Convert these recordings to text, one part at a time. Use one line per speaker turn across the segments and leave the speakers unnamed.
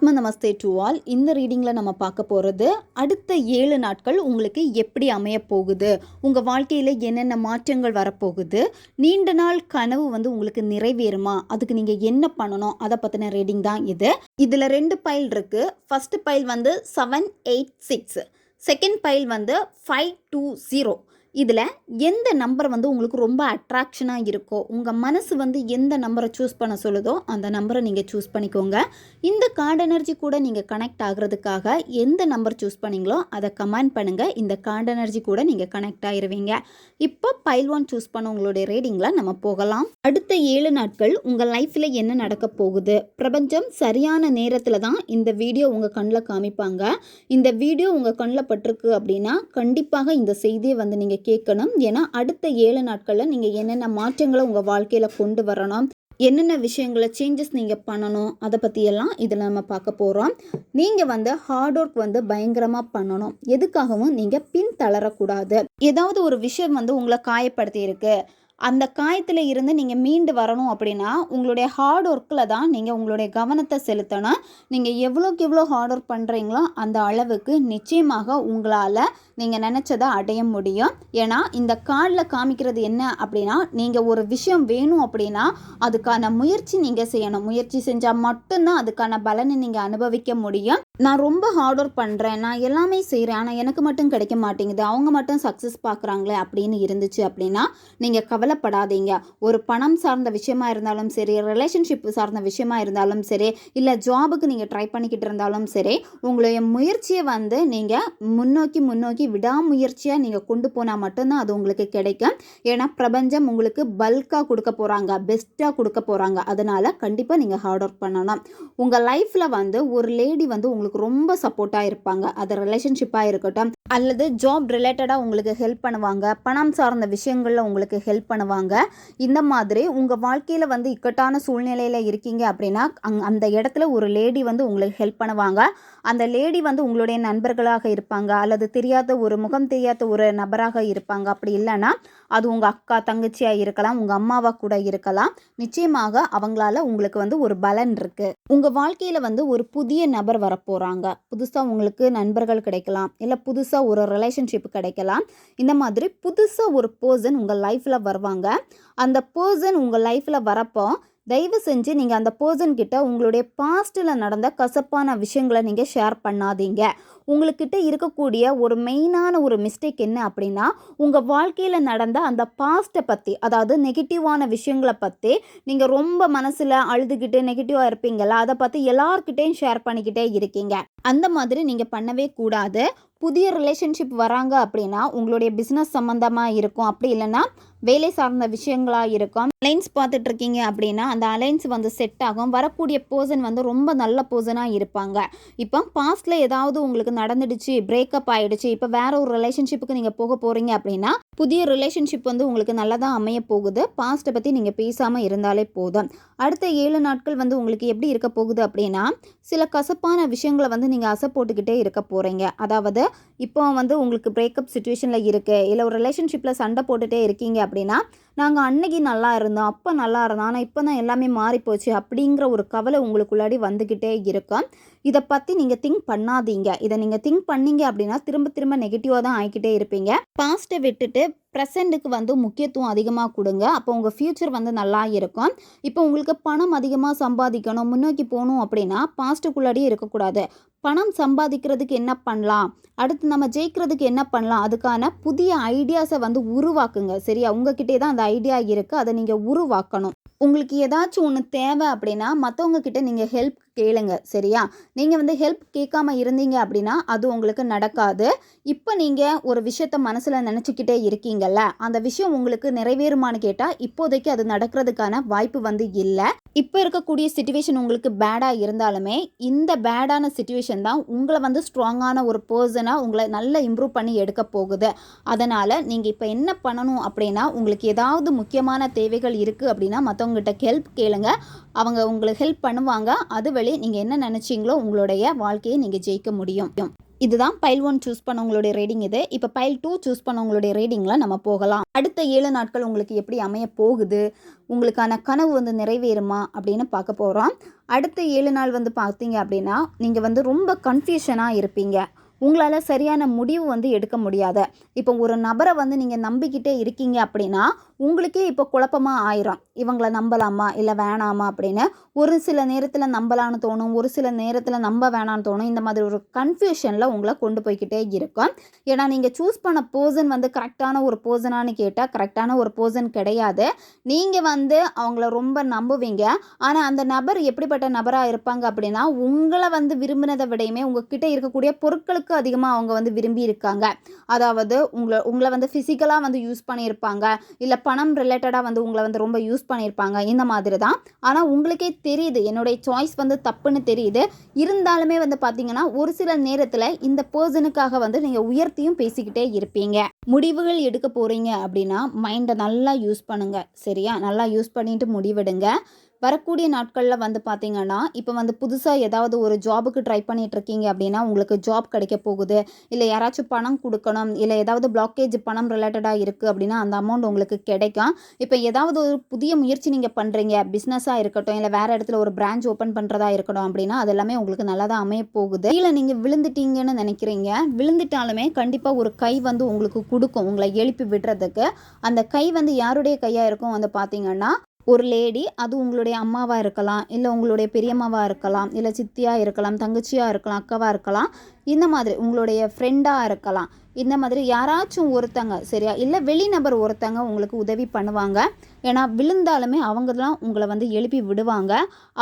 ஆத்ம நமஸ்தே to all இந்த ரீடிங்கில் நம்ம பார்க்க போகிறது அடுத்த ஏழு நாட்கள் உங்களுக்கு எப்படி அமைய போகுது உங்கள் வாழ்க்கையில் என்னென்ன மாற்றங்கள் வரப்போகுது நீண்ட நாள் கனவு வந்து உங்களுக்கு நிறைவேறுமா அதுக்கு நீங்கள் என்ன பண்ணணும் அதை பற்றின ரீடிங் தான் இது. இதில் ரெண்டு பைல் இருக்குது ஃபஸ்ட்டு பைல் வந்து seven eight six second pile வந்து ஃபைவ் டூ ஜீரோ இதில் எந்த நம்பர் வந்து உங்களுக்கு ரொம்ப அட்ராக்ஷனாக இருக்கோ உங்கள் மனசு வந்து எந்த நம்பரை சூஸ் பண்ண சொல்லுதோ அந்த நம்பரை நீங்கள் சூஸ் பண்ணிக்கோங்க. இந்த கார்டு எனர்ஜி கூட நீங்கள் கனெக்ட் ஆகிறதுக்காக எந்த நம்பர் சூஸ் பண்ணீங்களோ அதை கமெண்ட் பண்ணுங்கள் இந்த கார்டு எனர்ஜி கூட நீங்கள் கனெக்ட் ஆகிருவீங்க இப்போ பைல் ஒன் சூஸ் பண்ண உங்களுடைய ரீடிங்கில் நம்ம போகலாம். அடுத்த ஏழு நாட்கள் உங்கள் லைஃப்பில் என்ன நடக்க போகுது? பிரபஞ்சம் சரியான நேரத்தில் தான் இந்த வீடியோ உங்கள் கண்ணில் காமிப்பாங்க. இந்த வீடியோ உங்கள் கண்ணில் பட்டிருக்கு அப்படின்னா கண்டிப்பாக இந்த செய்தியை வந்து நீங்கள் கேட்கணும். ஏன்னா அடுத்த ஏழு நாட்களில் நீங்கள் என்னென்ன மாற்றங்களை உங்கள் வாழ்க்கையில் கொண்டு வரணும் என்னென்ன விஷயங்களை சேஞ்சஸ் நீங்கள் பண்ணணும் அதை பற்றியெல்லாம் இதில் நம்ம பார்க்க போகிறோம் நீங்கள் வந்து ஹார்ட் ஒர்க் வந்து பயங்கரமாக பண்ணணும். எதுக்காகவும் நீங்கள் பின் தளரக்கூடாது ஏதாவது ஒரு விஷயம் வந்து உங்களை காயப்படுத்தி இருக்கு அந்த காயத்தில் இருந்து நீங்கள் மீண்டு வரணும் அப்படின்னா உங்களுடைய ஹார்ட் ஒர்க்கில் தான் நீங்கள் உங்களுடைய கவனத்தை செலுத்தணும். நீங்கள் எவ்வளோக்கு எவ்வளோ ஹார்ட் ஒர்க் பண்ணுறீங்களோ அந்த அளவுக்கு நிச்சயமாக உங்களால் நீங்கள் நினச்சதை அடைய முடியும். ஏன்னா இந்த கார்டில் காமிக்கிறது என்ன அப்படின்னா நீங்கள் ஒரு விஷயம் வேணும் அப்படின்னா அதுக்கான முயற்சி நீங்கள் செய்யணும். முயற்சி செஞ்சால் மட்டும்தான் அதுக்கான பலனை நீங்கள் அனுபவிக்க முடியும். நான் ரொம்ப ஹார்ட் ஒர்க் பண்ணுறேன் நான் எல்லாமே செய்கிறேன் ஆனால் எனக்கு மட்டும் கிடைக்க மாட்டேங்குது. அவங்க மட்டும் சக்ஸஸ் பார்க்குறாங்களே அப்படின்னு இருந்துச்சு அப்படின்னா நீங்கள் கவலைப்படாதீங்க. ஒரு பணம் சார்ந்த விஷயமா இருந்தாலும் சரி ரிலேஷன்ஷிப் சார்ந்த விஷயமா இருந்தாலும் சரி இல்லை ஜாபுக்கு நீங்கள் ட்ரை பண்ணிக்கிட்டு இருந்தாலும் சரி உங்களுடைய முயற்சியை வந்து நீங்கள் முன்னோக்கி முன்னோக்கி விடாமுயற்சியாக நீங்கள் கொண்டு போனால் மட்டும்தான் அது உங்களுக்கு கிடைக்கும். ஏன்னா பிரபஞ்சம் உங்களுக்கு பல்காக கொடுக்க போகிறாங்க பெஸ்ட்டாக கொடுக்க போகிறாங்க அதனால் கண்டிப்பாக நீங்கள் ஹார்ட் ஒர்க் பண்ணணும். உங்கள் லைஃப்பில் வந்து ஒரு லேடி வந்து உங்களுக்கு ரொம்ப சப்போர்ட்டாக இருப்பாங்க. அது ரிலேஷன்ஷிப்பாக இருக்கட்டும் அல்லது ஜாப் ரிலேட்டடாக உங்களுக்கு ஹெல்ப் பண்ணுவாங்க. பணம் சார்ந்த விஷயங்களில் உங்களுக்கு ஹெல்ப் பண்ணுவாங்க. இந்த மாதிரி உங்கள் வாழ்க்கையில் வந்து இக்கட்டான சூழ்நிலையில் இருக்கீங்க அப்படின்னா அங் அந்த இடத்துல ஒரு லேடி வந்து உங்களுக்கு ஹெல்ப் பண்ணுவாங்க. அந்த லேடி வந்து உங்களுடைய நண்பர்களாக இருப்பாங்க. அல்லது தெரியாத ஒரு முகம் தெரியாத ஒரு நபராக இருப்பாங்க. அப்படி இல்லைன்னா அது உங்கள் அக்கா தங்கச்சியாக இருக்கலாம். உங்கள் அம்மாவாக கூட இருக்கலாம். நிச்சயமாக அவங்களால உங்களுக்கு வந்து ஒரு பலன் இருக்குது உங்கள் வாழ்க்கையில் வந்து ஒரு புதிய நபர் வரப்போகிறாங்க புதுசாக உங்களுக்கு நண்பர்கள் கிடைக்கலாம். இல்லை புதுசாக ஒரு ரிலேஷன்ஷிப் கிடைக்கலாம். இந்த மாதிரி புதுசாக ஒரு பர்சன் உங்கள் லைஃப்பில் வருவாங்க. அந்த பர்சன் உங்கள் லைஃப்பில் வரப்போ தயவு செஞ்சு நீங்கள் அந்த பர்சன் கிட்ட உங்களுடைய பாஸ்ட்டில் நடந்த கசப்பான விஷயங்களை நீங்கள் ஷேர் பண்ணாதீங்க. உங்களுக்கிட்ட இருக்கக்கூடிய ஒரு மெயினான ஒரு மிஸ்டேக் என்ன அப்படின்னா உங்கள் வாழ்க்கையில் நடந்த அந்த பாஸ்ட்டை பற்றி அதாவது நெகட்டிவான விஷயங்களை பற்றி நீங்கள் ரொம்ப மனசில் அழுதுகிட்டு நெகட்டிவாக இருப்பீங்களா அதை பற்றி எல்லார்கிட்டையும் ஷேர் பண்ணிக்கிட்டே இருக்கீங்க. அந்த மாதிரி நீங்கள் பண்ணவே கூடாது. புதிய ரிலேஷன்ஷிப் வராங்க அப்படின்னா உங்களுடைய பிஸ்னஸ் சம்மந்தமாக இருக்கும். அப்படி இல்லைன்னா வேலை சார்ந்த விஷயங்களாக இருக்கும். அலைன்ஸ் பார்த்துட்டு இருக்கீங்க அப்படின்னா அந்த அலைன்ஸ் வந்து செட் ஆகும். வரக்கூடிய போர்சன் வந்து ரொம்ப நல்ல போர்சனாக இருப்பாங்க. இப்போ பாஸ்டில் ஏதாவது உங்களுக்கு நடந்துடுச்சு பிரேக்கப் ஆகிடுச்சு இப்போ வேற ஒரு ரிலேஷன்ஷிப்புக்கு நீங்கள் போக போகிறீங்க அப்படின்னா புதிய ரிலேஷன்ஷிப் வந்து உங்களுக்கு நல்லதாக அமைய போகுது. பாஸ்ட்டை பற்றி நீங்கள் பேசாமல் இருந்தாலே போதும். அடுத்த ஏழு நாட்கள் வந்து உங்களுக்கு எப்படி இருக்க போகுது அப்படின்னா சில கசப்பான விஷயங்களை வந்து நீங்கள் அசை போட்டுக்கிட்டே இருக்க போகிறீங்க அதாவது இப்போ வந்து உங்களுக்கு பிரேக்கப் சுச்சுவேஷனில் இருக்குது இல்லை ஒரு ரிலேஷன்ஷிப்பில் சண்டை போட்டுகிட்டே இருக்கீங்க அப்படின்னா நாங்கள் அன்னைக்கு நல்லா இருந்தோம் அப்போ நல்லா இருந்தோம் ஆனால் இப்போ தான் எல்லாமே மாறிப்போச்சு அப்படிங்கிற ஒரு கவலை உங்களுக்குள்ளாடி வந்துக்கிட்டே இருக்கும். இதை பற்றி நீங்கள் திங்க் பண்ணாதீங்க. இதை நீங்கள் திங்க் பண்ணீங்க அப்படின்னா திரும்ப திரும்ப நெகட்டிவாக தான் ஆகிக்கிட்டே இருப்பீங்க. பாஸ்ட்டை விட்டுட்டு ப்ரெசண்ட்டுக்கு வந்து முக்கியத்துவம் அதிகமாக கொடுங்க. அப்போ உங்கள் ஃப்யூச்சர் வந்து நல்லா இருக்கும். இப்போ உங்களுக்கு பணம் அதிகமாக சம்பாதிக்கணும் முன்னோக்கி போகணும் அப்படின்னா பாஸ்ட்டுக்குள்ளாடியே இருக்கக்கூடாது. பணம் சம்பாதிக்கிறதுக்கு என்ன பண்ணலாம்? அடுத்து நம்ம ஜெயிக்கிறதுக்கு என்ன பண்ணலாம்? அதுக்கான புதிய ஐடியாஸை வந்து உருவாக்குங்க. சரியா? உங்ககிட்டே தான் அந்த ஐடியா இருக்குது அதை நீங்கள் உருவாக்கணும். உங்களுக்கு ஏதாச்சும் ஒன்று தேவை அப்படின்னா மற்றவங்க கிட்ட நீங்கள் ஹெல்ப் கேளுங்க சரியா? நீங்கள் வந்து ஹெல்ப் கேட்காம இருந்தீங்க அப்படின்னா அது உங்களுக்கு நடக்காது. இப்போ நீங்கள் ஒரு விஷயத்த மனசில் நினச்சிக்கிட்டே இருக்கீங்கல்ல அந்த விஷயம் உங்களுக்கு நிறைவேறுமான்னு கேட்டால் இப்போதைக்கு அது நடக்கிறதுக்கான வாய்ப்பு வந்து இல்லை. இப்போ இருக்கக்கூடிய சுச்சுவேஷன் உங்களுக்கு பேடாக இருந்தாலுமே இந்த பேடான சுச்சுவேஷன் தான் உங்களை வந்து ஸ்ட்ராங்கான ஒரு பர்சனாக உங்களை நல்லா இம்ப்ரூவ் பண்ணி எடுக்க போகுது. அதனால் நீங்கள் இப்போ என்ன பண்ணணும் அப்படின்னா உங்களுக்கு ஏதாவது முக்கியமான தேவைகள் இருக்குது அப்படின்னா மற்றவங்ககிட்ட ஹெல்ப் கேளுங்க. அவங்க உங்களுக்கு ஹெல்ப் பண்ணுவாங்க. அது வழி நீங்கள் என்ன நினச்சிங்களோ உங்களுடைய வாழ்க்கையை நீங்கள் ஜெயிக்க முடியும். இதுதான் பைல் ஒன் சூஸ் பண்ணவங்களுடைய ரீடிங் இது. இப்போ பைல் டூ சூஸ் பண்ணவங்களுடைய ரீடிங்கில் நம்ம போகலாம். அடுத்த ஏழு நாட்கள் உங்களுக்கு எப்படி அமைய போகுது? உங்களுக்கான கனவு வந்து நிறைவேறுமா அப்படின்னு பார்க்க போகிறோம் அடுத்த ஏழு நாள் வந்து பார்த்தீங்க அப்படின்னா நீங்கள் வந்து ரொம்ப கன்ஃபியூஷனாக இருப்பீங்க. உங்களால் சரியான முடிவு வந்து எடுக்க முடியாத. இப்போ ஒரு நபரை வந்து நீங்கள் நம்பிக்கிட்டே இருக்கீங்க அப்படின்னா உங்களுக்கே இப்போ குழப்பமாக ஆயிரும். இவங்கள நம்பலாமா? இல்லை வேணாமா? அப்படின்னு ஒரு சில நேரத்தில் நம்பலான்னு தோணும். ஒரு சில நேரத்தில் நம்ப வேணான்னு தோணும். இந்த மாதிரி ஒரு கன்ஃபியூஷனில் உங்களை கொண்டு போய்க்கிட்டே இருக்கும். ஏன்னா நீங்கள் சூஸ் பண்ண பர்சன் வந்து கரெக்டான ஒரு பர்சனான்னு கேட்டால் கரெக்டான ஒரு பர்சன் கிடையாது. நீங்கள் வந்து அவங்கள ரொம்ப நம்புவீங்க. ஆனால் அந்த நபர் எப்படிப்பட்ட நபராக இருப்பாங்க அப்படின்னா உங்களை வந்து விரும்பினதை விடையுமே உங்ககிட்ட இருக்கக்கூடிய பொருட்களுக்கு அதிகமாக அவங்க வந்து விரும்பி இருக்காங்க. அதாவது உங்களை உங்களை வந்து ஃபிசிக்கலாக வந்து யூஸ் பண்ணியிருப்பாங்க. இல்லை பணம் ரிலேட்டடாக வந்து உங்களை வந்து ரொம்ப யூஸ் பண்ணியிருப்பாங்க. இந்த மாதிரி தான் ஆனால் உங்களுக்கே தெரியுது. என்னுடைய சாய்ஸ் வந்து தப்புன்னு தெரியுது. இருந்தாலுமே வந்து பார்த்தீங்கன்னா ஒரு சில நேரத்தில் இந்த பர்சனுக்காக வந்து நீங்கள் உயர்த்தியும் பேசிக்கிட்டே இருப்பீங்க. முடிவுகள் எடுக்க போகிறீங்க அப்படின்னா மைண்டை நல்லா யூஸ் பண்ணுங்கள் சரியா? நல்லா யூஸ் பண்ணிட்டு முடிவெடுங்க. வரக்கூடிய நாட்களில் வந்து பார்த்தீங்கன்னா இப்போ வந்து புதுசாக ஏதாவது ஒரு ஜாபுக்கு ட்ரை பண்ணிட்டு இருக்கீங்க அப்படின்னா உங்களுக்கு ஜாப் கிடைக்க போகுது. இல்லை யாராச்சும் பணம் கொடுக்கணும் இல்லை ஏதாவது பிளாக்கேஜ் பணம் ரிலேட்டடாக இருக்குது அப்படின்னா அந்த அமௌண்ட் உங்களுக்கு கிடைக்கும். இப்போ ஏதாவது ஒரு புதிய முயற்சி நீங்கள் பண்ணுறீங்க பிஸ்னஸாக இருக்கட்டும் இல்லை வேறு இடத்துல ஒரு பிரான்ச் ஓப்பன் பண்ணுறதா இருக்கட்டும் அப்படின்னா அது எல்லாமே உங்களுக்கு நல்லா தான் அமைய போகுது. இல்லை நீங்கள் விழுந்துட்டீங்கன்னு நினைக்கிறீங்க விழுந்துட்டாலுமே கண்டிப்பாக ஒரு கை வந்து உங்களுக்கு கொடுக்கும் உங்களை எழுப்பி விடுறதுக்கு. அந்த கை வந்து யாருடைய கையாக இருக்கும் வந்து பார்த்தீங்கன்னா ஒரு லேடி அது உங்களுடைய அம்மாவாக இருக்கலாம் இல்லை உங்களுடைய பெரியம்மாவாக இருக்கலாம் இல்லை சித்தியாக இருக்கலாம் தங்கச்சியாக இருக்கலாம் அக்காவாக இருக்கலாம் இந்த மாதிரி உங்களுடைய ஃப்ரெண்டாக இருக்கலாம். இந்த மாதிரி யாராச்சும் ஒருத்தங்க சரியா? இல்லை வெளிநபர் ஒருத்தங்க உங்களுக்கு உதவி பண்ணுவாங்க. ஏன்னா விழுந்தாலுமே அவங்க தான் உங்களை வந்து எழுப்பி விடுவாங்க.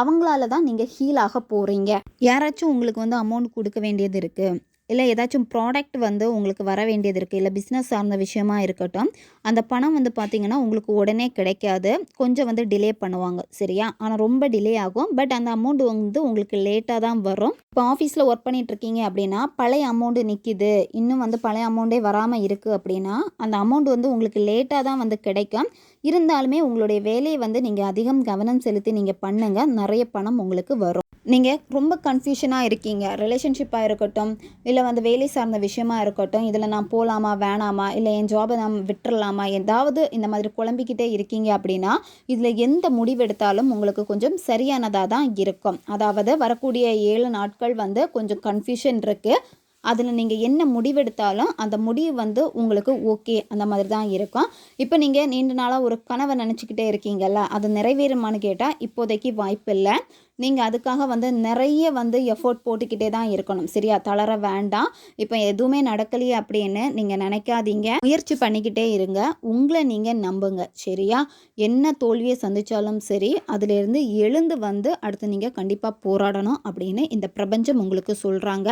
அவங்களால தான் நீங்கள் ஹீல் ஆக போகிறீங்க யாராச்சும் உங்களுக்கு வந்து அமௌண்ட் கொடுக்க வேண்டியது இருக்குது இல்லை ஏதாச்சும் ப்ராடக்ட் வந்து உங்களுக்கு வர வேண்டியது இருக்குது இல்லை பிஸ்னஸ் சார்ந்த விஷயமா இருக்கட்டும் அந்த பணம் வந்து பார்த்திங்கன்னா உங்களுக்கு உடனே கிடைக்காது. கொஞ்சம் வந்து டிலே பண்ணுவாங்க சரியா? ஆனால் ரொம்ப டிலே ஆகும். பட் அந்த அமௌண்ட் வந்து உங்களுக்கு லேட்டாக தான் வரும். இப்போ ஆஃபீஸில் ஒர்க் பண்ணிகிட்ருக்கீங்க அப்படின்னா பழைய அமௌண்ட்டு நிற்கிது இன்னும் வந்து பழைய அமௌண்ட்டே வராமல் இருக்குது அப்படின்னா அந்த அமௌண்ட் வந்து உங்களுக்கு லேட்டாக தான் வந்து கிடைக்கும். இருந்தாலுமே உங்களுடைய வேலையை வந்து நீங்கள் அதிகம் கவனம் செலுத்தி நீங்கள் பண்ணுங்கள் நிறைய பணம் உங்களுக்கு வரும். நீங்கள் ரொம்ப கன்ஃபியூஷனாக இருக்கீங்க. ரிலேஷன்ஷிப்பாக இருக்கட்டும் இல்லை வந்து வேலை சார்ந்த விஷயமா இருக்கட்டும் இதில் நான் போகலாமா வேணாமா இல்லை என் ஜாபை நான் விட்டுறலாமா ஏதாவது இந்த மாதிரி குழம்பிக்கிட்டே இருக்கீங்க அப்படின்னா இதில் எந்த முடிவெடுத்தாலும் உங்களுக்கு கொஞ்சம் சரியானதாக தான் இருக்கும். அதாவது வரக்கூடிய ஏழு நாட்கள் வந்து கொஞ்சம் கன்ஃபியூஷன் இருக்குது அதில் நீங்கள் என்ன முடிவெடுத்தாலும் அந்த முடிவு வந்து உங்களுக்கு ஓகே அந்த மாதிரி தான் இருக்கும். இப்போ நீங்கள் நீண்ட நாளாக ஒரு கனவை நினச்சிக்கிட்டே இருக்கீங்கல்ல அது நிறைவேறுமான்னு கேட்டால் இப்போதைக்கு வாய்ப்பு இல்லை நீங்கள் அதுக்காக வந்து நிறைய வந்து எஃபோர்ட் போட்டுக்கிட்டே தான் இருக்கணும். சரியா? தளர வேண்டாம். இப்போ எதுவுமே நடக்கலையே அப்படின்னு நீங்கள் நினைக்காதீங்க. முயற்சி பண்ணிக்கிட்டே இருங்க. உங்களை நீங்கள் நம்புங்க. சரியா? என்ன தோல்வியை சந்தித்தாலும் சரி அதிலிருந்து எழுந்து வந்து அடுத்து நீங்கள் கண்டிப்பாக போராடணும் அப்படின்னு இந்த பிரபஞ்சம் உங்களுக்கு சொல்கிறாங்க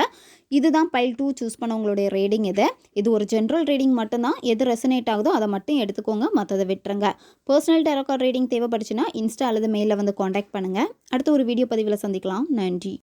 இதுதான் பைல் டூ சூஸ் பண்ணவங்களுடைய ரீடிங் இது. இது ஒரு ஜென்ரல் ரீடிங் மட்டும்தான். எது ரெசனேட் ஆகுதோ அதை மட்டும் எடுத்துக்கோங்க. மற்றதை விட்டுருங்க. பர்சனல் டெரோக்கார்ட் ரீடிங் தேவைப்படுச்சுன்னா இன்ஸ்டா அல்லது மெயிலில் வந்து காண்டாக்ட் பண்ணுங்கள் அடுத்த ஒரு வீடியோ பதிவில் சந்திக்கலாம். நன்றி.